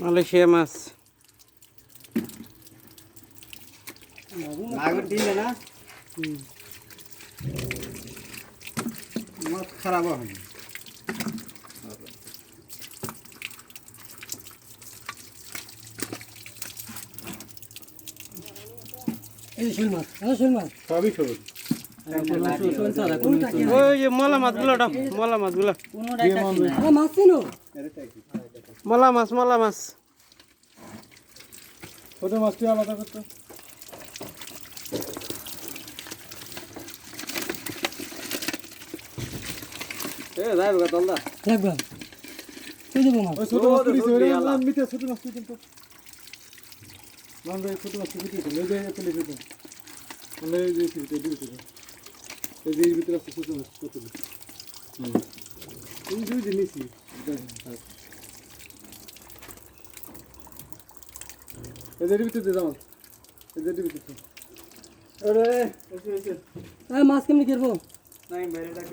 Malaysia মাছ। মাগুর দিলে না মাছ খারাপ হয়নি এই শোল মাছ হ্যাঁ শোল মাছ। সবই যে মলা মাছগুলো ডাক মলা মাছগুলো হ্যাঁ মলা মাছ মলা মাছ ছোট মাছটি আলাদা করতে ছোট মাছ পিড়িছে ওরে নাম মিতে ছোট মাছ পিড়িছে তো নাম রে ছোট মাছ পিড়িছে লে দে এতে লিখে আমরা এই যে পিড়িছে দিতে এই যে এর ভিতরে আছে ছোট মাছ কত হুম এই দুই দিন নিছি এই যে এর ভিতরে দাও এই যে এর ভিতরে আরে এসে এসে হ্যাঁ মাছ কেমনি করব নাই বাইরে ডাক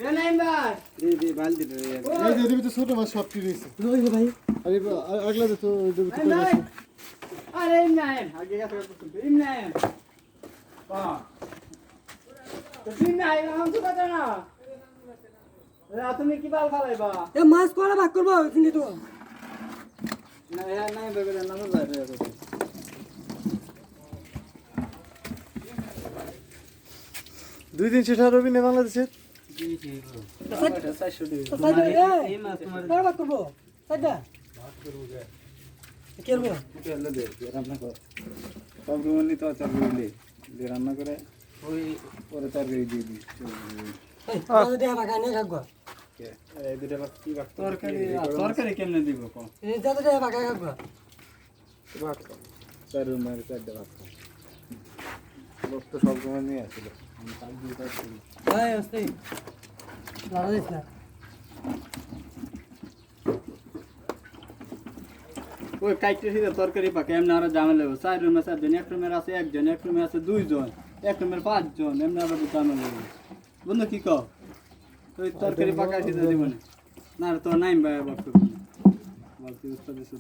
তুমি কি বাল ফালাইবা এ মাছ কলা ভাগ করব? কিন্তু তো। না এ নাই বেবে না না যায় দুই দিন সেটা রবি নে বাংলাদেশে চারশো দিবি তো সাইড এই মাছ তোমার কলা ভাগ করব? সাইডা। করব চলে দে রান্না কর ওই তরকারি দিয়ে দিই? কেমনে দিব তো সব সময় নিয়ে আসছিল ওই কাইটে তরকারি পাকে এমনি আরও ঝামেলা হবে চার রুমে চারজন এক রুমের আছে একজন এক রুমে আছে দুইজন। এক রুমের পাঁচজন এমনি ঝামেলা হবে বন্ধু কি কও? তরকারি পাকা সিধা দিব না না নাইম ভাই বলছি উস্তাদ দিছে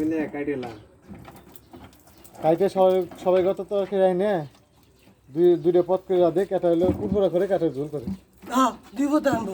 মিলে কাইটেলাম কাইটে সবাই সবাই গত তো খেয়ে নে দুই দুইটা পথ করে দেখ এটা হলো পুরপুরা করে কাঠের ঝোল করে। হ্যাঁ দুই আনব।